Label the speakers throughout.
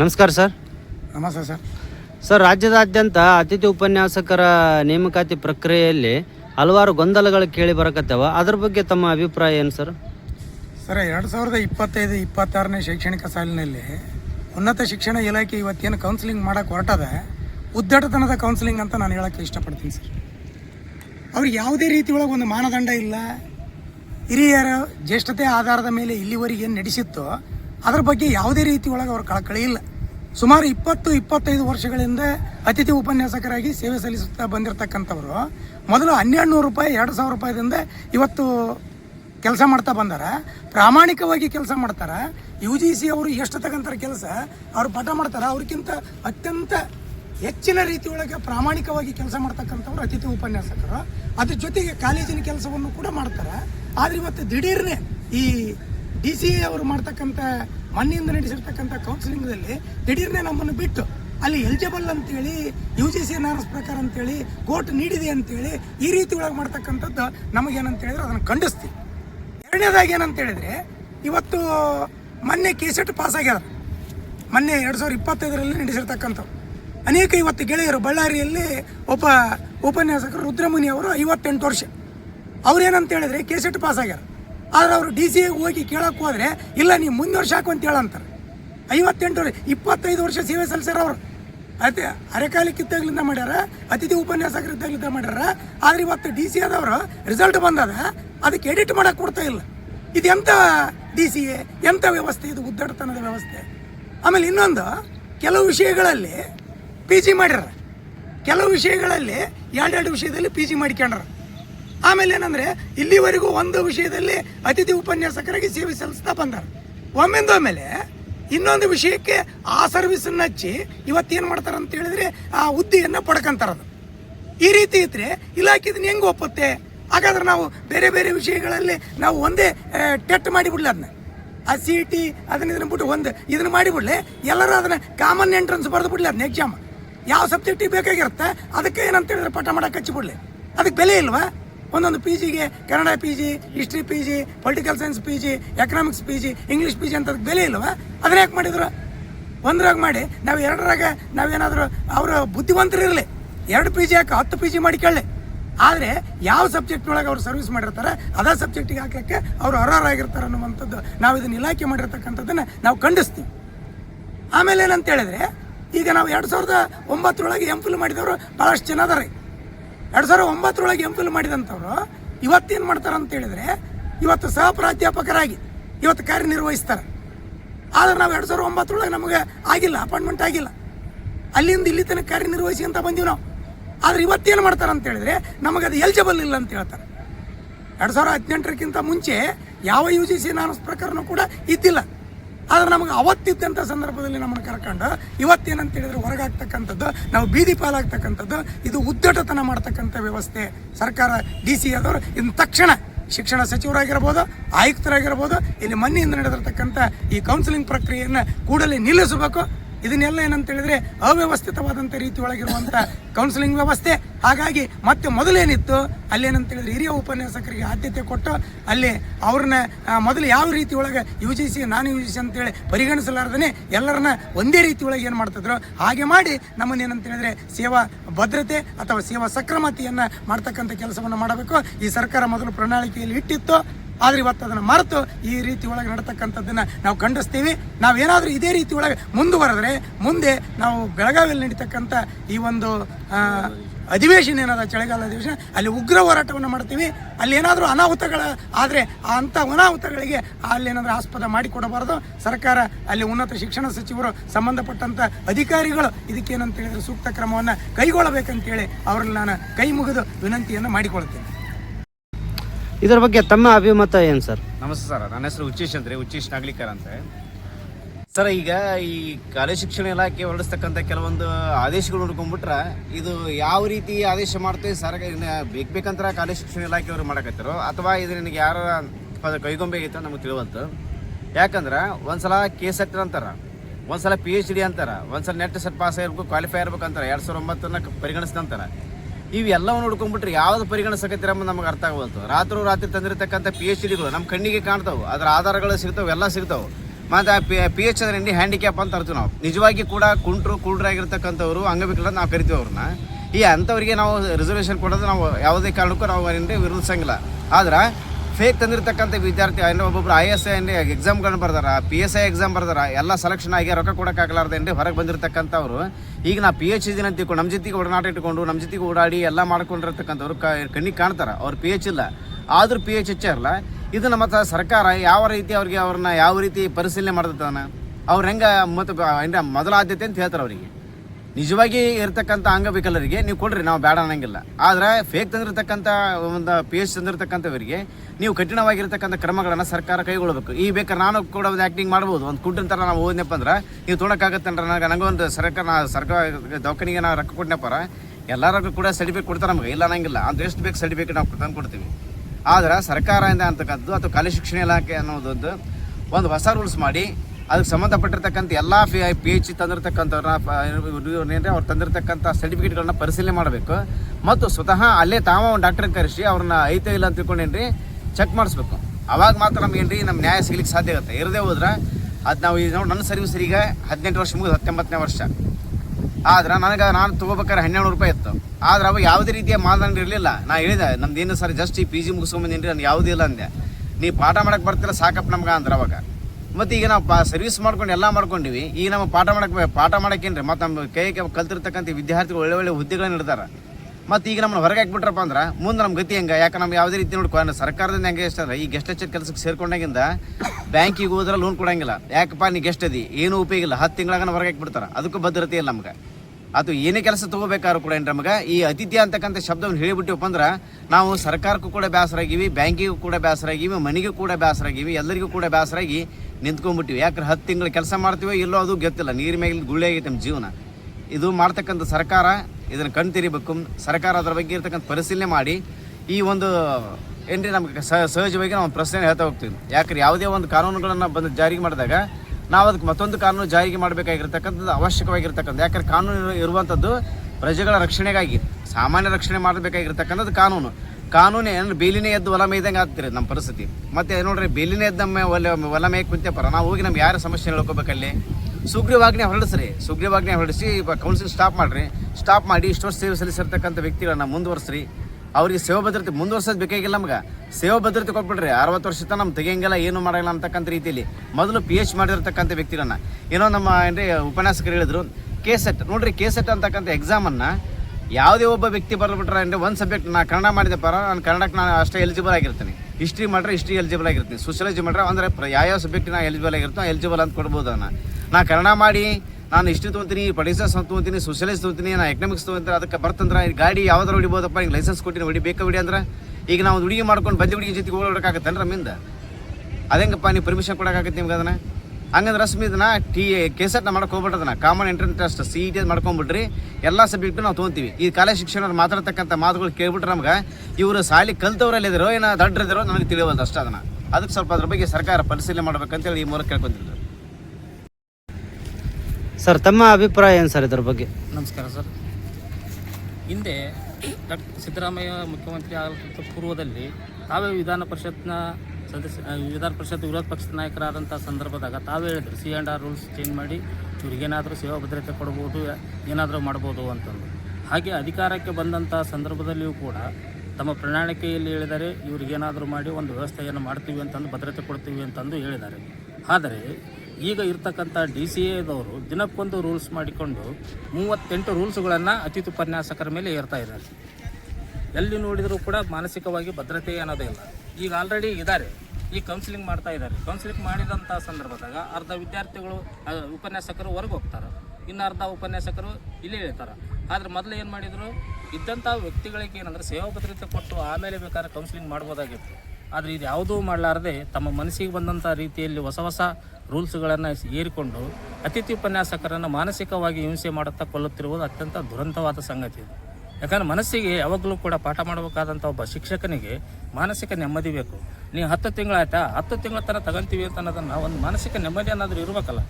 Speaker 1: ನಮಸ್ಕಾರ ಸರ್.
Speaker 2: ನಮಸ್ತೆ sir.
Speaker 1: Sir ರಾಜ್ಯದಾದ್ಯಂತ ಅತಿಥಿ ಉಪನ್ಯಾಸಕರ ನೇಮಕಾತಿ ಪ್ರಕ್ರಿಯೆಯಲ್ಲಿ ಹಲವಾರು ಗೊಂದಲಗಳು ಕೇಳಿ ಬರಕತ್ತವ. ಅದ್ರ ಬಗ್ಗೆ ತಮ್ಮ ಅಭಿಪ್ರಾಯ ಏನು ಸರ್?
Speaker 2: ಸರ್ ಎರಡು ಸಾವಿರದ ಇಪ್ಪತ್ತೈದು ಇಪ್ಪತ್ತಾರನೇ ಶೈಕ್ಷಣಿಕ ಸಾಲಿನಲ್ಲಿ ಉನ್ನತ ಶಿಕ್ಷಣ ಇಲಾಖೆ ಇವತ್ತೇನು ಕೌನ್ಸಿಲಿಂಗ್ ಮಾಡೋಕೆ ಹೊರಟದ ಉದ್ದಟತನದ ಕೌನ್ಸಿಲಿಂಗ್ ಅಂತ ನಾನು ಹೇಳೋಕ್ಕೆ ಇಷ್ಟಪಡ್ತೀನಿ ಸರ್. ಅವ್ರಿಗೆ ಯಾವುದೇ ರೀತಿ ಒಳಗೆ ಒಂದು ಮಾನದಂಡ ಇಲ್ಲ. ಹಿರಿಯರ ಜ್ಯೇಷ್ಠತೆ ಆಧಾರದ ಮೇಲೆ ಇಲ್ಲಿವರೆಗೆ ಏನು ನಡೆಸಿತ್ತೋ ಅದ್ರ ಬಗ್ಗೆ ಯಾವುದೇ ರೀತಿ ಒಳಗೆ ಅವ್ರ ಕಳಕಳಿ ಇಲ್ಲ. ಸುಮಾರು ಇಪ್ಪತ್ತು, ಇಪ್ಪತ್ತೈದು ವರ್ಷಗಳಿಂದ ಅತಿಥಿ ಉಪನ್ಯಾಸಕರಾಗಿ ಸೇವೆ ಸಲ್ಲಿಸುತ್ತಾ ಬಂದಿರತಕ್ಕಂಥವ್ರು. ಮೊದಲು ಹನ್ನೆರಡು ನೂರು ರೂಪಾಯಿ, ಎರಡು ಸಾವಿರ ರೂಪಾಯಿದಿಂದ ಇವತ್ತು ಕೆಲಸ ಮಾಡ್ತಾ ಬಂದಾರ. ಪ್ರಾಮಾಣಿಕವಾಗಿ ಕೆಲಸ ಮಾಡ್ತಾರೆ. ಯು ಜಿ ಸಿ ಅವರು ಎಷ್ಟು ತಗೊಂತಾರೆ ಕೆಲಸ, ಅವರು ಪಾಠ ಮಾಡ್ತಾರೆ. ಅವ್ರಿಗಿಂತ ಅತ್ಯಂತ ಹೆಚ್ಚಿನ ರೀತಿಯೊಳಗೆ ಪ್ರಾಮಾಣಿಕವಾಗಿ ಕೆಲಸ ಮಾಡ್ತಕ್ಕಂಥವ್ರು ಅತಿಥಿ ಉಪನ್ಯಾಸಕರು. ಅದ್ರ ಜೊತೆಗೆ ಕಾಲೇಜಿನ ಕೆಲಸವನ್ನು ಕೂಡ ಮಾಡ್ತಾರೆ. ಆದ್ರೆ ಇವತ್ತು ದಿಢೀರ್ನೆ ಈ ಡಿ ಸಿ ಅವರು ಮಾಡ್ತಕ್ಕಂಥ ಮನ್ನೆಯಿಂದ ನಡೆಸಿರ್ತಕ್ಕಂಥ ಕೌನ್ಸಿಲಿಂಗ್ದಲ್ಲಿ ದಿಢೀರ್ನೆ ನಮ್ಮನ್ನು ಬಿಟ್ಟು, ಅಲ್ಲಿ ಎಲಿಜಿಬಲ್ ಅಂತೇಳಿ ಯು ಜಿ ಸಿ ನಾರ್ಮ್ಸ್ ಪ್ರಕಾರ ಅಂತೇಳಿ, ಕೋರ್ಟ್ ನೀಡಿದೆ ಅಂತೇಳಿ, ಈ ರೀತಿ ಒಳಗೆ ಮಾಡ್ತಕ್ಕಂಥದ್ದು ನಮಗೇನಂತ ಹೇಳಿದ್ರೆ ಅದನ್ನು ಖಂಡಿಸ್ತೀವಿ. ಎರಡನೇದಾಗಿ ಏನಂತ ಹೇಳಿದ್ರೆ, ಇವತ್ತು ಮೊನ್ನೆ ಕೇಸೆಟ್ ಪಾಸ್ ಆಗ್ಯಾರ. ಮೊನ್ನೆ ಎರಡು ಸಾವಿರದ ಇಪ್ಪತ್ತೈದರಲ್ಲಿ ನಡೆಸಿರ್ತಕ್ಕಂಥವು ಅನೇಕ ಇವತ್ತು ಗೆಳೆಯರು ಬಳ್ಳಾರಿಯಲ್ಲಿ ಒಬ್ಬ ಉಪನ್ಯಾಸಕರು ರುದ್ರಮುನಿ ಅವರು ಐವತ್ತೆಂಟು ವರ್ಷ. ಅವ್ರೇನಂತ ಹೇಳಿದ್ರೆ ಕೇಸೆಟ್ ಪಾಸ್ ಆಗ್ಯಾರ. ಆದ್ರೆ ಅವರು ಡಿ ಸಿ ಹೋಗಿ ಕೇಳಕ್ಕೆ ಹೋದ್ರೆ, ಇಲ್ಲ ನೀವು ಮುಂದೆ ವರ್ಷ ಹಾಕು ಅಂತ ಹೇಳಂತಾರೆ ಐವತ್ತೆಂಟು ವರ್ಷ, ಇಪ್ಪತ್ತೈದು ವರ್ಷ ಸೇವೆ ಸಲ್ಲಿಸ್ಯಾರ ಅವರು. ಅತಿ ಅರೆಕಾಲಕ್ಕಿದ್ದಾಗಲಿಂದ ಮಾಡ್ಯಾರ, ಅತಿಥಿ ಉಪನ್ಯಾಸಕರಿದ್ದಾಗ್ಲಿಂದ ಮಾಡ್ಯಾರ. ಆದ್ರೆ ಇವತ್ತು ಡಿ ಸಿ ಆದವರು ರಿಸಲ್ಟ್ ಬಂದದ, ಅದಕ್ಕೆ ಎಡಿಟ್ ಮಾಡೋಕೆ ಕೊಡ್ತಾ ಇಲ್ಲ. ಇದು ಎಂಥ ಡಿ ಸಿ ಎ ಎಂಥ ವ್ಯವಸ್ಥೆ, ಇದು ಉದ್ದಟತನದ ವ್ಯವಸ್ಥೆ? ಆಮೇಲೆ ಇನ್ನೊಂದು, ಕೆಲವು ವಿಷಯಗಳಲ್ಲಿ ಪಿ ಜಿ ಮಾಡ್ಯಾರ. ಕೆಲವು ವಿಷಯಗಳಲ್ಲಿ ಎರಡೆರಡು ವಿಷಯದಲ್ಲಿ ಪಿ ಜಿ ಮಾಡ್ಕೊಂಡ್ರ. ಆಮೇಲೆ ಏನಂದ್ರೆ, ಇಲ್ಲಿವರೆಗೂ ಒಂದು ವಿಷಯದಲ್ಲಿ ಅತಿಥಿ ಉಪನ್ಯಾಸಕರಾಗಿ ಸೇವೆ ಸಲ್ಲಿಸ್ತಾ ಬಂದರು. ಒಮ್ಮೆಂದು ಆಮೇಲೆ ಇನ್ನೊಂದು ವಿಷಯಕ್ಕೆ ಆ ಸರ್ವಿಸನ್ನು ಹಚ್ಚಿ ಇವತ್ತೇನು ಮಾಡ್ತಾರೆ ಅಂತ ಹೇಳಿದ್ರೆ, ಆ ಹುದ್ದೆಯನ್ನ ಪಡ್ಕೊಂತಾರದು ಈ ರೀತಿ ಇದ್ರೆ ಇಲಾಖೆ ಇದನ್ನ ಹೆಂಗೆ ಒಪ್ಪುತ್ತೆ? ಹಾಗಾದ್ರೆ ನಾವು ಬೇರೆ ಬೇರೆ ವಿಷಯಗಳಲ್ಲಿ ನಾವು ಒಂದೇ ಟೆಟ್ ಮಾಡಿಬಿಡ್ಲಿ ಅದನ್ನ ಆ ಸಿ ಟಿ ಅದನ್ನ ಇದನ್ನ ಬಿಟ್ಟು ಒಂದು ಇದನ್ನ ಮಾಡಿಬಿಡ್ಲಿ. ಎಲ್ಲರೂ ಅದನ್ನ ಕಾಮನ್ ಎಂಟ್ರೆನ್ಸ್ ಬರೆದು ಬಿಡ್ಲಿ ಅದನ್ನ ಎಕ್ಸಾಮ್ ಯಾವ ಸಬ್ಜೆಕ್ಟಿಗೆ ಬೇಕಾಗಿರುತ್ತೆ, ಅದಕ್ಕೆ ಏನಂತ ಹೇಳಿದ್ರೆ ಪಾಠ ಮಾಡಕ್ಕೆ ಹಚ್ಚಿಬಿಡ್ಲಿ. ಅದಕ್ಕೆ ಬೆಲೆ ಇಲ್ವಾ? ಒಂದೊಂದು ಪಿ ಜಿಗೆ Kannada P G history P G political science P G economics P G English P G ಅಂತ ಅದಕ್ಕೆ ಬೆಲೆ ಇಲ್ವಾ? ಅದನ್ನ ಯಾಕೆ ಮಾಡಿದ್ರು? ಒಂದ್ರಾಗ ಮಾಡಿ, ನಾವು ಎರಡರಾಗ ನಾವೇನಾದರೂ ಅವರು ಬುದ್ಧಿವಂತರು ಇರಲಿ. ಎರಡು ಪಿ ಜಿ ಹಾಕಿ ಹತ್ತು ಪಿ ಜಿ ಮಾಡಿ ಕೇಳಲಿ. ಆದರೆ ಯಾವ ಸಬ್ಜೆಕ್ಟ್ನೊಳಗೆ ಅವ್ರು ಸರ್ವಿಸ್ ಮಾಡಿರ್ತಾರೆ, ಅದೇ ಸಬ್ಜೆಕ್ಟಿಗೆ ಹಾಕಕ್ಕೆ ಅವರು ಅರ್ಹರಾಗಿರ್ತಾರೆ ಅನ್ನುವಂಥದ್ದು ನಾವು ಇದನ್ನ ಇಲಾಖೆ ಮಾಡಿರ್ತಕ್ಕಂಥದ್ದನ್ನು ನಾವು ಖಂಡಿಸ್ತೀವಿ. ಆಮೇಲೆ ಏನಂತ ಹೇಳಿದ್ರೆ, ಈಗ ನಾವು ಎರಡು ಸಾವಿರದ ಒಂಬತ್ತರೊಳಗೆ ಎಂ ಫಿಲ್ ಮಾಡಿದವರು ಭಾಳಷ್ಟು ಜನ ಅದಾರೆ ಎರಡು ಸಾವಿರದ ಒಂಬತ್ತರೊಳಗೆ ಎಂ ಫಿಲ್ ಮಾಡಿದಂಥವ್ರು, ಇವತ್ತೇನು ಮಾಡ್ತಾರೆ ಅಂತ ಹೇಳಿದ್ರೆ, ಇವತ್ತು ಸಹ ಪ್ರಾಧ್ಯಾಪಕರಾಗಿ, ಇವತ್ತು ಕಾರ್ಯನಿರ್ವಹಿಸ್ತಾರೆ. ಆದರೆ ನಾವು ಎರಡು ಸಾವಿರದ ಒಂಬತ್ತರೊಳಗೆ ನಮಗೆ ಆಗಿಲ್ಲ ಅಪಾಯಿಂಟ್ಮೆಂಟ್ ಆಗಿಲ್ಲ. ಅಲ್ಲಿಂದ ಇಲ್ಲಿ ತನಕ ಕಾರ್ಯನಿರ್ವಹಿಸಿ ಅಂತ ಬಂದೀವಿ ನಾವು. ಆದ್ರೆ ಇವತ್ತೇನು ಮಾಡ್ತಾರೆ ಅಂತ ಹೇಳಿದ್ರೆ, ನಮಗೆ ಅದು ಎಲಿಜಿಬಲ್ ಇಲ್ಲ ಅಂತ ಹೇಳ್ತಾರೆ. ಎರಡು ಸಾವಿರದ ಹದಿನೆಂಟರಕ್ಕಿಂತ ಮುಂಚೆ ಯಾವ ಯು ಜಿ ಸಿ ನಾನು ಪ್ರಕರಣ ಕೂಡ ಇದ್ದಿಲ್ಲ. ಆದ್ರೆ ನಮಗೆ ಅವತ್ತಿದ್ದಂಥ ಸಂದರ್ಭದಲ್ಲಿ ನಮ್ಮನ್ನು ಕರ್ಕೊಂಡು, ಇವತ್ತೇನಂತ ಹೇಳಿದ್ರೆ ಹೊರಗಾಗ್ತಕ್ಕಂಥದ್ದು, ನಾವು ಬೀದಿ ಪಾಲಾಗ್ತಕ್ಕಂಥದ್ದು, ಇದು ಉದ್ದಟತನ ಮಾಡ್ತಕ್ಕಂಥ ವ್ಯವಸ್ಥೆ. ಸರ್ಕಾರ ಡಿ ಸಿ ಆದವರು ಇನ್ನು ತಕ್ಷಣ ಶಿಕ್ಷಣ ಸಚಿವರಾಗಿರ್ಬೋದು, ಆಯುಕ್ತರಾಗಿರ್ಬೋದು, ಇಲ್ಲಿ ಮನ್ನಿಯಿಂದ ನಡೆದಿರ್ತಕ್ಕಂಥ ಈ ಕೌನ್ಸಿಲಿಂಗ್ ಪ್ರಕ್ರಿಯೆಯನ್ನು ಕೂಡಲೇ ನಿಲ್ಲಿಸಬೇಕು. ಇದನ್ನೆಲ್ಲ ಏನಂತ ಹೇಳಿದ್ರೆ ಅವ್ಯವಸ್ಥಿತವಾದಂಥ ರೀತಿ ಒಳಗಿರುವಂಥ ಕೌನ್ಸಿಲಿಂಗ್ ವ್ಯವಸ್ಥೆ. ಹಾಗಾಗಿ ಮತ್ತೆ ಮೊದಲೇನಿತ್ತು ಅಲ್ಲೇನಂತ ಹೇಳಿದ್ರೆ ಹಿರಿಯ ಉಪನ್ಯಾಸಕರಿಗೆ ಆದ್ಯತೆ ಕೊಟ್ಟು ಅಲ್ಲಿ ಅವ್ರನ್ನ ಮೊದಲು ಯಾವ ರೀತಿ ಒಳಗೆ U G C non U G C ಅಂತೇಳಿ ಪರಿಗಣಿಸಲಾರ್ದೇ ಎಲ್ಲರನ್ನ ಒಂದೇ ರೀತಿ ಒಳಗೆ ಏನು ಮಾಡ್ತಿದ್ರು? ಹಾಗೆ ಮಾಡಿ ನಮ್ಮನ್ನ ಏನಂತ ಹೇಳಿದ್ರೆ ಸೇವಾ ಭದ್ರತೆ ಅಥವಾ ಸೇವಾ ಸಕ್ರಮತೆಯನ್ನು ಮಾಡ್ತಕ್ಕಂಥ ಕೆಲಸವನ್ನು ಮಾಡಬೇಕು. ಈ ಸರ್ಕಾರ ಮೊದಲು ಪ್ರಣಾಳಿಕೆಯಲ್ಲಿ ಇಟ್ಟಿತ್ತು. ಆದ್ರೆ ಇವತ್ತು ಅದನ್ನು ಮರೆತು ಈ ರೀತಿ ಒಳಗೆ ನಡತಕ್ಕಂಥದ್ದನ್ನು ನಾವು ಖಂಡಿಸ್ತೀವಿ. ನಾವೇನಾದರೂ ಇದೇ ರೀತಿ ಒಳಗೆ ಮುಂದುವರೆದ್ರೆ ಮುಂದೆ ನಾವು ಬೆಳಗಾವಿಯಲ್ಲಿ ನಡೀತಕ್ಕಂಥ ಈ ಒಂದು ಅಧಿವೇಶನ ಏನಾದ ಚಳಿಗಾಲ ಅಧಿವೇಶನ, ಅಲ್ಲಿ ಉಗ್ರ ಹೋರಾಟವನ್ನು ಮಾಡ್ತೀವಿ. ಅಲ್ಲಿ ಏನಾದರೂ ಅನಾಹುತಗಳ ಆದರೆ ಅಂಥ ಅನಾಹುತಗಳಿಗೆ ಅಲ್ಲಿ ಏನಾದರೂ ಆಸ್ಪದ ಮಾಡಿಕೊಡಬಾರದು ಸರ್ಕಾರ, ಅಲ್ಲಿ ಉನ್ನತ ಶಿಕ್ಷಣ ಸಚಿವರು ಸಂಬಂಧಪಟ್ಟಂಥ ಅಧಿಕಾರಿಗಳು ಇದಕ್ಕೇನಂತ ಹೇಳಿದ್ರೆ ಸೂಕ್ತ ಕ್ರಮವನ್ನು ಕೈಗೊಳ್ಳಬೇಕಂತೇಳಿ ಅವರಲ್ಲಿ ನಾನು ಕೈ ಮುಗಿದು ವಿನಂತಿಯನ್ನು ಮಾಡಿಕೊಳ್ತೇನೆ
Speaker 1: ಇದರ ಬಗ್ಗೆ ತಮ್ಮ ಅಭಿಮತ ಏನು ಸರ್?
Speaker 3: ನಮಸ್ತೆ ಸರ್, ನನ್ನ ಹೆಸರು ಉಚ್ಚೇಶ್ ಅಂದ್ರೆ ಉಚ್ಚೇಶ್ ನಾಗ್ಲಿಕರ್ ಅಂತ. ಸರ್, ಈಗ ಈ ಕಾಲೇಜು ಶಿಕ್ಷಣ ಇಲಾಖೆ ಹೊರಡಿಸ್ತಕ್ಕಂಥ ಕೆಲವೊಂದು ಆದೇಶಗಳು ನೋಡ್ಕೊಂಡ್ಬಿಟ್ರೆ ಇದು ಯಾವ ರೀತಿ ಆದೇಶ ಮಾಡ್ತೇವೆ ಸರ್? ಬೇಕು ಬೇಕಂತ ಕಾಲೇಜು ಶಿಕ್ಷಣ ಇಲಾಖೆಯವರು ಮಾಡಕತ್ತಾರೋ, ಅಥವಾ ಇದು ನಿನಗೆ ಯಾರ ಪದ ಐತೋ ನಮಗೆ ತಿಳಿವಲ್ತು. ಯಾಕಂದ್ರೆ ಒಂದ್ಸಲ ಕೆ ಸೆಟ್ ಅಂತಾರ, ಒಂದ್ಸಲ ಪಿ ಎಚ್ ಡಿ ಅಂತಾರ, ಒಂದ್ಸಲ ನೆಟ್ ಸೆಟ್ ಪಾಸ್ ಆಗಿರ್ಬೇಕು ಕ್ವಾಲಿಫೈ ಇರ್ಬೇಕಂತಾರ ಎರಡು ಸಾವಿರದ ಒಂಬತ್ತನ್ನ ಪರಿಗಣಿಸ್ದಂತಾರ. ಇವೆಲ್ಲವೂ ನೋಡ್ಕೊಂಡ್ಬಿಟ್ರೆ ಯಾವ್ದು ಪರಿಗಣಿಸಕತ್ತೀರ ನಮ್ಗೆ ಅರ್ಥ ಆಗವಲ್ತು. ರಾತ್ರಿ ರಾತ್ರಿ ತಂದಿರತಕ್ಕಂಥ ಪಿ ಎಚ್ ಡಿಗಳು ನಮ್ಮ ಕಣ್ಣಿಗೆ ಕಾಣ್ತಾವೆ. ಅದ್ರ ಆಧಾರಗಳು ಸಿಗ್ತಾವೆ, ಎಲ್ಲ ಸಿಗ್ತಾವೆ. ಮತ್ತು ಪಿ ಎಚ್ ಅಂದ್ರೆ ಇಂಡಿ ಹ್ಯಾಂಡಿಕ್ಯಾಪ್ ಅಂತ ಅರ್ತೀವಿ ನಾವು. ನಿಜವಾಗಿ ಕೂಡ ಕುಂಟ್ರು ಕುಂಡ್ರಾಗಿರ್ತಕ್ಕಂಥವ್ರು ಅಂಗವಿಕಲ ನಾವು ಕರಿತೀವಿ ಅವ್ರನ್ನ. ಈ ಅಂಥವ್ರಿಗೆ ನಾವು ರಿಸರ್ವೇಷನ್ ಕೊಡೋದು ನಾವು ಯಾವುದೇ ಕಾರಣಕ್ಕೂ ನಾವು ಏನೇ ವಿರೋಧಿಸಂಗಿಲ್ಲ. ಆದ್ರೆ ಫೇಕ್ ತಂದಿರ್ತಕ್ಕಂಥ ವಿದ್ಯಾರ್ಥಿ ಅಂದ್ರೆ ಒಬ್ಬೊಬ್ರು ಐ ಎಸ್ ಐ ಎಕ್ಸಾಮ್ಗಳನ್ನ ಬರ್ದಾರ ಪಿ ಎಸ್ ಐ ಎಕ್ಸಾಮ್ ಬರ್ದಾರ, ಎಲ್ಲ ಸೆಲೆಕ್ಷನ್ ಆಗಿ ರೊಕ್ಕ ಕೊಡೋಕ್ಕಾಗಲಾರ್ದೇನ್ರಿ ಹೊರಗೆ ಬಂದಿರತಕ್ಕಂಥವ್ರು. ಈಗ ನಾ ಪಿ ಎಚ್ ಇದ್ದೀನಿ ಅಂತ ತಿಳ್ಕೊಂಡು ನಮ್ಮ ಜೊತೆಗೆ ಒಡನಾಟ ಇಟ್ಕೊಂಡು ನಮ್ಮ ಜೊತೆಗೆ ಓಡಾಡಿ ಎಲ್ಲ ಮಾಡ್ಕೊಂಡಿರ್ತಕ್ಕಂಥವ್ರು ಕ, ಕಣ್ಣಿಗೆ ಕಾಣ್ತಾರೆ. ಅವ್ರು ಪಿ ಎಚ್ ಇಲ್ಲ. ಆದರೂ ಪಿ ಎಚ್ ಹೆಚ್ಚಾರಲ್ಲ ಇದು ಮತ್ತು ಸರ್ಕಾರ ಯಾವ ರೀತಿ ಅವ್ರಿಗೆ ಅವ್ರನ್ನ ಯಾವ ರೀತಿ ಪರಿಶೀಲನೆ ಮಾಡ್ತಾನ ಅವ್ರು ಹೆಂಗೆ ಮತ್ತು ಅಂದ್ರೆ ಮೊದಲ ಆದ್ಯತೆ ಅಂತ ಹೇಳ್ತಾರೆ ಅವರಿಗೆ. ನಿಜವಾಗಿ ಇರ್ತಕ್ಕಂಥ ಅಂಗವಿಕಲರಿಗೆ ನೀವು ಕೊಡ್ರಿ, ನಾವು ಬೇಡ ಅನ್ನಂಗಿಲ್ಲ. ಆದ್ರೆ ಫೇಕ್ ತಂದಿರತಕ್ಕಂಥ ಒಂದು ಪಿ ಎಚ್ ತಂದಿರತಕ್ಕಂಥವರಿಗೆ ನೀವು ಕಠಿಣವಾಗಿರ್ತಕ್ಕಂಥ ಕ್ರಮಗಳನ್ನು ಸರ್ಕಾರ ಕೈಗೊಳ್ಳಬೇಕು ಈ ಬೇಕಾದ್ರೆ ನಾನು ಕೂಡ ಒಂದು ಆ್ಯಕ್ಟಿಂಗ್ ಮಾಡ್ಬೋದು, ಒಂದು ಕುಡ್ಡಿನ ಥರ ನಾವು ಹೋದ್ನಪ್ಪ ಅಂದ್ರೆ ನೀವು ತೊಗೊಳಕ್ಕಾಗತ್ತೆ ಅಂದ್ರೆ ನನಗೆ ನನಗೊಂದು ಸರ್ಕಾರ ನಾ ಸರ್ಕಾರ ದವಾಖಾನಿಗೆ ನಾವು ರೊಕ್ಕ ಕೊಟ್ಟನಪ್ಪರ ಎಲ್ಲರಿಗೂ ಕೂಡ ಸರ್ಟಿಫಿಕೇಟ್ ಕೊಡ್ತಾರೆ ನಮಗೆ, ಇಲ್ಲ ಅನ್ನಂಗಿಲ್ಲ. ಅಂದ್ರೆ ಎಷ್ಟು ಬೇಕು ಸರ್ಟಿಫಿಕೇಟ್ ನಾವು ತಂದು ಕೊಡ್ತೀವಿ. ಆದ್ರೆ ಸರ್ಕಾರದಿಂದ ಅಂತಕ್ಕಂಥದ್ದು ಅಥವಾ ಕಾಲೇಜ್ ಶಿಕ್ಷಣ ಇಲಾಖೆ ಅನ್ನೋದೊಂದು ಒಂದು ಹೊಸ ರೂಲ್ಸ್ ಮಾಡಿ ಅದಕ್ಕೆ ಸಂಬಂಧಪಟ್ಟಿರ್ತಕ್ಕಂಥ ಎಲ್ಲ ಪಿ ಪಿ ಎಚ್ ತಂದಿರತಕ್ಕಂಥವ್ರನ್ನ ಏನ್ರಿ, ಅವ್ರು ತಂದಿರತಕ್ಕಂಥ ಸರ್ಟಿಫಿಕೇಟ್ಗಳನ್ನ ಪರಿಶೀಲನೆ ಮಾಡಬೇಕು. ಮತ್ತು ಸ್ವತಃ ಅಲ್ಲೇ ತಾವ ಒಂದು ಡಾಕ್ಟರ್ ಕರೆಸಿ ಅವ್ರನ್ನ ಐತೆ ಇಲ್ಲ ಅಂತ ತಿಳ್ಕೊಂಡೇನ್ರಿ ಚೆಕ್ ಮಾಡಿಸ್ಬೇಕು. ಅವಾಗ ಮಾತ್ರ ನಮ್ಗೆ ಏನ್ರಿ ನಮ್ಮ ನ್ಯಾಯ ಸಿಗ್ಲಿಕ್ಕೆ ಸಾಧ್ಯ ಆಗುತ್ತೆ. ಇರದೇ ಹೋದ್ರೆ ಅದು ನಾವು ಈಗ ನೋಡಿ ನನ್ನ ಸರ್ವಿಸ್ ಈಗ ಹದಿನೆಂಟು ವರ್ಷ ಮುಗಿದು, ಹತ್ತೊಂಬತ್ತನೇ ವರ್ಷ. ಆದ್ರೆ ನನಗೆ ನಾನು ತೊಗೋಬೇಕಾದ್ರೆ ಹನ್ನೆರಡು ರೂಪಾಯಿ ಇತ್ತು. ಆದ್ರೆ ಅವಾಗ ಯಾವುದೇ ರೀತಿಯ ಮಾನದಂಡ ಇರಲಿಲ್ಲ. ನಾ ಹೇಳಿದೆ, ನಮ್ದು ಏನು ಸರ್ ಜಸ್ಟ್ ಈ ಪಿ ಜಿ ಮುಗಿಸ್ಕೊಂಬಂದೇನ್ರಿ ನಾನು ಯಾವುದೂ ಇಲ್ಲ ಅಂದೆ. ನೀವು ಪಾಠ ಮಾಡಕ್ಕೆ ಬರ್ತೀರ ಸಾಕಪ್ಪ ನಮ್ಗೆ ಅಂದ್ರೆ ಅವಾಗ. ಮತ್ತು ಈಗ ನಾವು ಸರ್ವಿಸ್ ಮಾಡ್ಕೊಂಡು ಎಲ್ಲ ಮಾಡ್ಕೊಂಡಿವಿ. ಈಗ ನಮ್ಮ ಪಾಠ ಮಾಡಕ್ಕೆ ಪಾಠ ಮಾಡಕ್ಕೇನ್ರಿ? ಮತ್ತು ನಮ್ಮ ಕೈ ಕಲ್ತಿರ್ತಕ್ಕಂಥ ವಿದ್ಯಾರ್ಥಿಗಳು ಒಳ್ಳೆ ಒಳ್ಳೆ ಹುದ್ದೆಗಳನ್ನ ಇಡ್ತಾರೆ. ಮತ್ತು ಈಗ ನಮ್ಮನ್ನ ಹೊರಗೆ ಹಾಕ್ಬಿಟ್ರಪ್ಪ ಅಂದ್ರೆ ಮುಂದೆ ನಮ್ಮ ಗತಿ ಹೆಂಗೆ? ಯಾಕೆ ನಮ್ಗೆ ಯಾವುದೇ ರೀತಿ ನೋಡ್ಕೊ ಸರ್ಕಾರದಿಂದ ಹೆಂಗೆ ಇಷ್ಟ ಈ ಗೆಸ್ಟ್ ಹಚ್ಚದ ಕೆಲಸಕ್ಕೆ ಸೇರ್ಕೊಂಡಾಗಿಂದ ಬ್ಯಾಂಕಿಗೆ ಹೋದ್ರೆ ಲೋನ್ ಕೊಡಂಗಿಲ್ಲ. ಯಾಕಪ್ಪ ನೀ ಗೆಸ್ಟ್ ಅದಿ? ಏನೂ ಉಪಯೋಗ ಇಲ್ಲ. ಹತ್ತು ತಿಂಗಳಾಗ ಹೊರಗೆ ಹಾಕ್ಬಿಡ್ತಾರೆ. ಅದಕ್ಕೂ ಭದ್ರತೆ ಇಲ್ಲ ನಮ್ಗೆ. ಅದು ಏನೇ ಕೆಲಸ ತಗೋಬೇಕಾದ್ರೂ ಕೂಡ ಏನ್ರಿ ನಮಗೆ? ಈ ಅತಿಥಿ ಅಂತಕ್ಕಂಥ ಶಬ್ದವನ್ನು ಹೇಳಿಬಿಟ್ಟಿವಪ್ಪ ಅಂದ್ರೆ ನಾವು ಸರ್ಕಾರಕ್ಕೂ ಕೂಡ ಬೇಸರಾಗಿವಿ ಬ್ಯಾಂಕಿಗೂ ಕೂಡ ಬ್ಯಾಸರಾಗಿವಿ, ಮನೆಗೂ ಕೂಡ ಬ್ಯಾಸರಾಗಿವಿ, ಎಲ್ಲರಿಗೂ ಕೂಡ ಬೇಸರಾಗಿ ನಿಂತ್ಕೊಂಡ್ಬಿಟ್ಟಿವಿ. ಯಾಕಂದ್ರೆ ಹತ್ತು ತಿಂಗಳು ಕೆಲಸ ಮಾಡ್ತೀವೋ ಇಲ್ಲೋ ಅದು ಗೊತ್ತಿಲ್ಲ. ನೀರು ಮೇಲೆ ಗುಳ್ಳೆ ಆಗೈತೆ ನಮ್ಮ ಜೀವನ. ಇದು ಮಾಡ್ತಕ್ಕಂಥ ಸರ್ಕಾರ ಇದನ್ನು ಕಣ್ ತೆರಿಬೇಕು. ಸರ್ಕಾರ ಅದರ ಬಗ್ಗೆ ಇರ್ತಕ್ಕಂಥ ಪರಿಶೀಲನೆ ಮಾಡಿ ಈ ಒಂದು ಏನ್ರಿ ನಮ್ಗೆ ಸಹ ಸಹಜವಾಗಿ ನಾವು ಪ್ರಶ್ನೆ ಹೇಳ್ತಾ ಹೋಗ್ತೀವಿ. ಯಾಕಂದ್ರೆ ಯಾವುದೇ ಒಂದು ಕಾನೂನುಗಳನ್ನು ಬಂದು ಜಾರಿಗೆ ಮಾಡಿದಾಗ ನಾವು ಅದಕ್ಕೆ ಮತ್ತೊಂದು ಕಾನೂನು ಜಾರಿಗೆ ಮಾಡಬೇಕಾಗಿರ್ತಕ್ಕಂಥದ್ದು ಅವಶ್ಯಕವಾಗಿರ್ತಕ್ಕಂಥ ಯಾಕಂದ್ರೆ ಕಾನೂನು ಇರುವಂಥದ್ದು ಪ್ರಜೆಗಳ ರಕ್ಷಣೆಗಾಗಿ, ಸಾಮಾನ್ಯ ರಕ್ಷಣೆ ಮಾಡಬೇಕಾಗಿರ್ತಕ್ಕಂಥದ್ದು ಕಾನೂನು. ಕಾನೂನು ಏನು ಬೇಲಿನೇ ಎದ್ದು ಹೊಲ ಮೇಯ್ದಂಗೆ ಆಗ್ತಿರಿ ನಮ್ಮ ಪರಿಸ್ಥಿತಿ. ಮತ್ತೆ ನೋಡ್ರಿ, ಬೇಲಿನೇ ಎದ್ದ ನಮ್ಮ ಹೊಲ ಹೊಲ ಮೇಯ್ ಕುಂತೆಪರ ನಾವು ಹೋಗಿ ನಮ್ಗೆ ಯಾರು ಸಮಸ್ಯೆ ಹೇಳ್ಕೋಬೇಕಲ್ಲಿ ಸುಗ್ರೀವಾಜ್ಞೆ ಹೊರಡಿಸ್ರಿ, ಸುಗ್ರೀವಾಜ್ಞೆ ಹೊರಡಿಸಿ ಕೌನ್ಸಿಲ್ ಸ್ಟಾಪ್ ಮಾಡ್ರಿ. ಸ್ಟಾಪ್ ಮಾಡಿ ಇಷ್ಟು ವರ್ಷ ಸೇವೆ ಸಲ್ಲಿಸಿರ್ತಕ್ಕಂಥ ವ್ಯಕ್ತಿಗಳನ್ನ ಮುಂದುವರ್ಸ್ರಿ. ಅವ್ರಿಗೆ ಸೇವಾ ಭದ್ರತೆ ಮುಂದುವರ್ಸೋದು ಬೇಕಾಗಿಲ್ಲ ನಮ್ಗೆ. ಸೇವಾ ಭದ್ರತೆ ಕೊಟ್ಬಿಡ್ರಿ, ಅರವತ್ತು ವರ್ಷ ತನಕ ನಮ್ಗೆ ತೆಗಿಯಂಗಿಲ್ಲ, ಏನು ಮಾಡಲ್ಲ ಅಂತಕ್ಕಂಥ ರೀತಿಯಲ್ಲಿ. ಮೊದಲು ಪಿ ಎಚ್ ಮಾಡಿರ್ತಕ್ಕಂಥ ವ್ಯಕ್ತಿಗಳನ್ನ. ಏನೋ ನಮ್ಮ ಏನ್ರಿ ಉಪನ್ಯಾಸಕರು ಹೇಳಿದ್ರು ಕೆ ಸೆಟ್ ನೋಡ್ರಿ ಕೆ ಸೆಟ್ ಅಂತಕ್ಕಂಥ ಎಕ್ಸಾಮನ್ನು ಯಾವುದೇ ಒಬ್ಬ ವ್ಯಕ್ತಿ ಬರ್ಬಿಟ್ರೆ ಅಂದರೆ ಒಂದು ಸಬ್ಜೆಕ್ಟ್ ನಾ ಕನ್ನಡ ಮಾಡಿದೆ ಪರ ನಾನು ಕನ್ನಡಕ್ಕೆ ನಾನು ಅಷ್ಟೇ ಎಲಿಜಿಬಲ್ ಆಗಿರ್ತೀನಿ. ಹಿಸ್ಟ್ರಿ ಮಾಡ್ರೆ ಹಿಸ್ಟ್ರಿ ಎಲಿಜಿಬಲ್ ಆಗಿರ್ತೀನಿ. ಸೋಷಿಯಾಲಜಿ ಮಾಡ್ರೆ ಅಂದರೆ ಯಾವ ಸಬ್ಜೆಕ್ಟ್ ನಾನು ಎಲಿಜಿಬಲ್ ಆಗಿರ್ತೀನಿ ಎಲಿಜಿಬಲ್ ಅಂತ ಕೊಡ್ಬೋದು ನಾನು ನಾ ಕನ್ನಡ ಮಾಡಿ, ನಾನು ಹಿಸ್ಟ್ರಿ ತೊಗೊತೀನಿ ಪೊಲಿಟಿಕ್ಸ್ ತೊಗೊತೀನಿ ಸೋಷಿಯಾಲಜಿ ತೊಗೊತೀನಿ ನಾನು ಎಕನಾಮಿಕ್ಸ್ ತೊಗೊಂತೀನಿ, ಅದಕ್ಕೆ ಬರ್ತಂದ್ರೆ ಗಾಡಿ ಯಾವ್ದಾರು ಹೊಡಿಬೋದಪ್ಪ ಈಗ ಲೈಸೆನ್ಸ್ ಕೊಟ್ಟಿನಿ ಹೊಡಿ ಬೇಕಾ ಹೊಡಿ ಅಂದ್ರೆ? ಈಗ ನಾವು ಹುಡುಗಿ ಮಾಡ್ಕೊಂಡು ಬಂದಿ ಹುಡುಗಿ ಜೊತೆಗೆ ಓಡಾಡಕ್ಕಾಗತ್ತೇನ್ರ ಮಿಂದ ಅದೇಂಗಪ್ಪ ನೀವು ಪರ್ಮಿಷನ್ ಕೊಡೋಕ್ಕಾಗತ್ತೆ ನಿಮ್ಗೆ ಅದನ್ನ? ಹಂಗಂದ್ರೆ ರಶ್ಮಿ ಇದನ್ನ ಟಿ ಕೆಸೆಟ್ನ ಮಾಡಕ್ಕೆ ಹೋಗ್ಬಿಟ್ಟದನ್ನ common entrance test C E T ಮಾಡ್ಕೊಂಡ್ಬಿಟ್ರಿ ಎಲ್ಲ ಸಬ್ಜೆಕ್ಟು ನಾವು ತೊಗೊಂತೀವಿ ಈ ಕಾಲೇಜ್ ಶಿಕ್ಷಣ ಮಾತಾಡ್ತಕ್ಕಂಥ ಮಾತುಗಳು ಕೇಳ್ಬಿಟ್ರೆ ನಮ್ಗೆ ಇವರು ಸಾಲಿ ಕಲ್ತವ್ರಲ್ಲಿ ಇದಿರೋ ಏನೋ ದಡ್ರಿದಿರೋ ನನಗೆ ತಿಳಿಯೋದು ಅಷ್ಟೇ ಅದನ್ನ. ಅದಕ್ಕೆ ಸ್ವಲ್ಪ ಅದ್ರ ಬಗ್ಗೆ ಸರ್ಕಾರ ಪರಿಶೀಲನೆ ಮಾಡ್ಬೇಕಂತೇಳಿ ಈ ಮೂಲಕ ಕೇಳ್ಕೊಂತಿದ್ರು
Speaker 1: ಸರ್ ತಮ್ಮ ಅಭಿಪ್ರಾಯ ಏನು ಸರ್ ಇದ್ರ ಬಗ್ಗೆ?
Speaker 4: ನಮಸ್ಕಾರ ಸರ್. ಹಿಂದೆ ಡಾಕ್ಟರ್ ಸಿದ್ದರಾಮಯ್ಯ ಮುಖ್ಯಮಂತ್ರಿ ಆಗಲಿಕ್ಕೆ ಪೂರ್ವದಲ್ಲಿ ತಾವೇ ವಿಧಾನ ಪರಿಷತ್ನ ಸದಸ್ಯ ವಿಧಾನ ಪರಿಷತ್ ವಿರೋಧ ಪಕ್ಷದ ನಾಯಕರಾದಂಥ ಸಂದರ್ಭದಾಗ ತಾವೇ ಹೇಳಿದ್ರು, C and R rules change ಮಾಡಿ ಇವ್ರಿಗೇನಾದರೂ ಸೇವಾ ಭದ್ರತೆ ಕೊಡ್ಬೋದು, ಏನಾದರೂ ಮಾಡ್ಬೋದು ಅಂತಂದು. ಹಾಗೆ ಅಧಿಕಾರಕ್ಕೆ ಬಂದಂಥ ಸಂದರ್ಭದಲ್ಲಿಯೂ ಕೂಡ ತಮ್ಮ ಪ್ರಣಾಳಿಕೆಯಲ್ಲಿ ಹೇಳಿದರೆ ಇವ್ರಿಗೇನಾದರೂ ಮಾಡಿ ಒಂದು ವ್ಯವಸ್ಥೆಯನ್ನು ಮಾಡ್ತೀವಿ ಅಂತಂದು, ಭದ್ರತೆ ಕೊಡ್ತೀವಿ ಅಂತಂದು ಹೇಳಿದ್ದಾರೆ. ಆದರೆ ಈಗ ಇರ್ತಕ್ಕಂಥ ಡಿ ಸಿ ಎದವರು ದಿನಕ್ಕೊಂದು ರೂಲ್ಸ್ ಮಾಡಿಕೊಂಡು ಮೂವತ್ತೆಂಟು ರೂಲ್ಸ್ಗಳನ್ನು ಅತಿಥಿ ಉಪನ್ಯಾಸಕರ ಮೇಲೆ ಏರ್ತಾ ಇದ್ದಾರೆ. ಎಲ್ಲಿ ನೋಡಿದರೂ ಕೂಡ ಮಾನಸಿಕವಾಗಿ ಭದ್ರತೆ ಅನ್ನೋದೇ ಇಲ್ಲ. ಈಗ ಆಲ್ರೆಡಿ ಇದ್ದಾರೆ ಈ ಕೌನ್ಸಿಲಿಂಗ್ ಮಾಡ್ತಾ ಇದ್ದಾರೆ ಕೌನ್ಸಿಲಿಂಗ್ ಮಾಡಿದಂಥ ಸಂದರ್ಭದಾಗ ಅರ್ಧ ವಿದ್ಯಾರ್ಥಿಗಳು ಉಪನ್ಯಾಸಕರು ಹೊರಗೆ ಹೋಗ್ತಾರೆ. ಇನ್ನು ಅರ್ಧ ಉಪನ್ಯಾಸಕರು ಇಲ್ಲೇ ಇರ್ತಾರೆ ಆದರೆ ಮೊದಲು ಏನು ಮಾಡಿದರು? ಇದ್ದಂಥ ವ್ಯಕ್ತಿಗಳಿಗೆ ಏನಂದ್ರೆ ಸೇವಾ ಭದ್ರತೆ ಕೊಟ್ಟು ಆಮೇಲೆ ಬೇಕಾದ್ರೆ ಕೌನ್ಸಿಲಿಂಗ್ ಮಾಡ್ಬೋದಾಗಿತ್ತು. ಆದರೆ ಇದು ಯಾವುದೂ ಮಾಡಲಾರದೆ ತಮ್ಮ ಮನಸ್ಸಿಗೆ ಬಂದಂಥ ರೀತಿಯಲ್ಲಿ ಹೊಸ ಹೊಸ ರೂಲ್ಸ್ಗಳನ್ನು ಏರಿಕೊಂಡು ಅತಿಥಿ ಉಪನ್ಯಾಸಕರನ್ನು ಮಾನಸಿಕವಾಗಿ ಹಿಂಸೆ ಮಾಡುತ್ತಾ ಕೊಲ್ಲುತ್ತಿರುವುದು ಅತ್ಯಂತ ದುರಂತವಾದ ಸಂಗತಿ ಇದು. ಯಾಕಂದ್ರೆ ಮನಸ್ಸಿಗೆ ಯಾವಾಗಲೂ ಕೂಡ ಪಾಠ ಮಾಡಬೇಕಾದಂಥ ಒಬ್ಬ ಶಿಕ್ಷಕನಿಗೆ ಮಾನಸಿಕ ನೆಮ್ಮದಿ ಬೇಕು. ನೀವು ಹತ್ತು ತಿಂಗಳಾಯ್ತಾ? ಹತ್ತು ತಿಂಗಳ ತನಕ ತಗೊಂತೀವಿ ಅಂತ ಅನ್ನೋದನ್ನು ಒಂದು ಮಾನಸಿಕ ನೆಮ್ಮದಿ ಅನ್ನೋದು ಇರಬೇಕಲ್ಲ.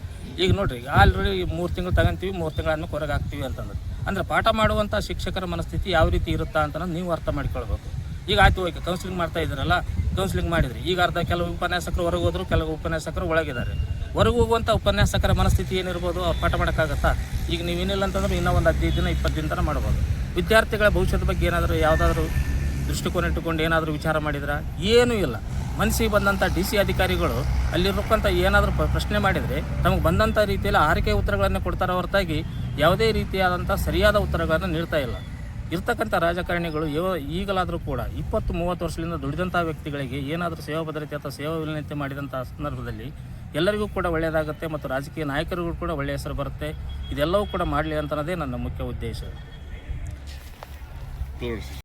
Speaker 4: ಈಗ ನೋಡ್ರಿ, ಆಲ್ರೆಡಿ ಮೂರು ತಿಂಗಳು ತಗೊಂತೀವಿ, ಮೂರು ತಿಂಗಳನ್ನು ಹೊರಗೆ ಹಾಕ್ತೀವಿ ಅಂತಂದ್ರೆ. ಅಂದರೆ ಪಾಠ ಮಾಡುವಂಥ ಶಿಕ್ಷಕರ ಮನಸ್ಥಿತಿ ಯಾವ ರೀತಿ ಇರುತ್ತಾ ಅಂತ ನೀವು ಅರ್ಥ ಮಾಡ್ಕೊಳ್ಬೇಕು. ಈಗ ಆಯ್ತು, ಓಕೆ ಕೌನ್ಸಿಲಿಂಗ್ ಮಾಡ್ತಾ ಇದ್ರಲ್ಲ ಕೌನ್ಸಿಲಿಂಗ್ ಮಾಡಿದ್ರಿ. ಈಗ ಅರ್ಧ ಕೆಲವು ಉಪನ್ಯಾಸಕರು ಹೊರಗೆ ಹೋದ್ರು, ಕೆಲವು ಉಪನ್ಯಾಸಕರು ಒಳಗಿದ್ದಾರೆ. ಹೊರಗೆ ಹೋಗುವಂಥ ಉಪನ್ಯಾಸಕರ ಮನಸ್ಥಿತಿ ಏನಿರ್ಬೋದು, ಪಾಠ ಮಾಡೋಕ್ಕಾಗತ್ತಾ? ಈಗ ನೀವೇನಿಲ್ಲ ಅಂತಂದ್ರೆ ಇನ್ನೂ ಒಂದು ಹದಿನೈದು ದಿನ, ಇಪ್ಪತ್ತು ದಿನ ಮಾಡ್ಬೋದು. ವಿದ್ಯಾರ್ಥಿಗಳ ಭವಿಷ್ಯದ ಬಗ್ಗೆ ಏನಾದರೂ ಯಾವುದಾದ್ರೂ ದೃಷ್ಟಿಕೋನ ಇಟ್ಟುಕೊಂಡು ಏನಾದರೂ ವಿಚಾರ ಮಾಡಿದ್ರ? ಏನೂ ಇಲ್ಲ. ಮನಸ್ಸಿಗೆ ಬಂದಂಥ ಡಿ ಸಿ ಅಧಿಕಾರಿಗಳು ಅಲ್ಲಿರ್ತಕ್ಕಂಥ ಏನಾದರೂ ಪ್ರಶ್ನೆ ಮಾಡಿದರೆ ತಮಗೆ ಬಂದಂಥ ರೀತಿಯಲ್ಲಿ ಆರೈಕೆ ಉತ್ತರಗಳನ್ನು ಕೊಡ್ತಾರೆ ಹೊರತಾಗಿ ಯಾವುದೇ ರೀತಿಯಾದಂಥ ಸರಿಯಾದ ಉತ್ತರಗಳನ್ನು ನೀಡ್ತಾ ಇಲ್ಲ. ಇರ್ತಕ್ಕಂಥ ರಾಜಕಾರಣಿಗಳು ಯೋ ಈಗಲಾದರೂ ಕೂಡ ಇಪ್ಪತ್ತು ಮೂವತ್ತು ವರ್ಷದಿಂದ ದುಡಿದಂಥ ವ್ಯಕ್ತಿಗಳಿಗೆ ಏನಾದರೂ ಸೇವಾ ಭದ್ರತೆ ಅಥವಾ ಸೇವಾ ವಿನಂತಿ ಮಾಡಿದಂಥ ಸಂದರ್ಭದಲ್ಲಿ ಎಲ್ಲರಿಗೂ ಕೂಡ ಒಳ್ಳೆಯದಾಗುತ್ತೆ ಮತ್ತು ರಾಜಕೀಯ ನಾಯಕರಿಗೂ ಕೂಡ ಒಳ್ಳೆಯ ಹೆಸರು ಬರುತ್ತೆ. ಇದೆಲ್ಲವೂ ಕೂಡ ಮಾಡಲಿ ಅಂತನ್ನೋದೇ ನನ್ನ ಮುಖ್ಯ ಉದ್ದೇಶ. Glory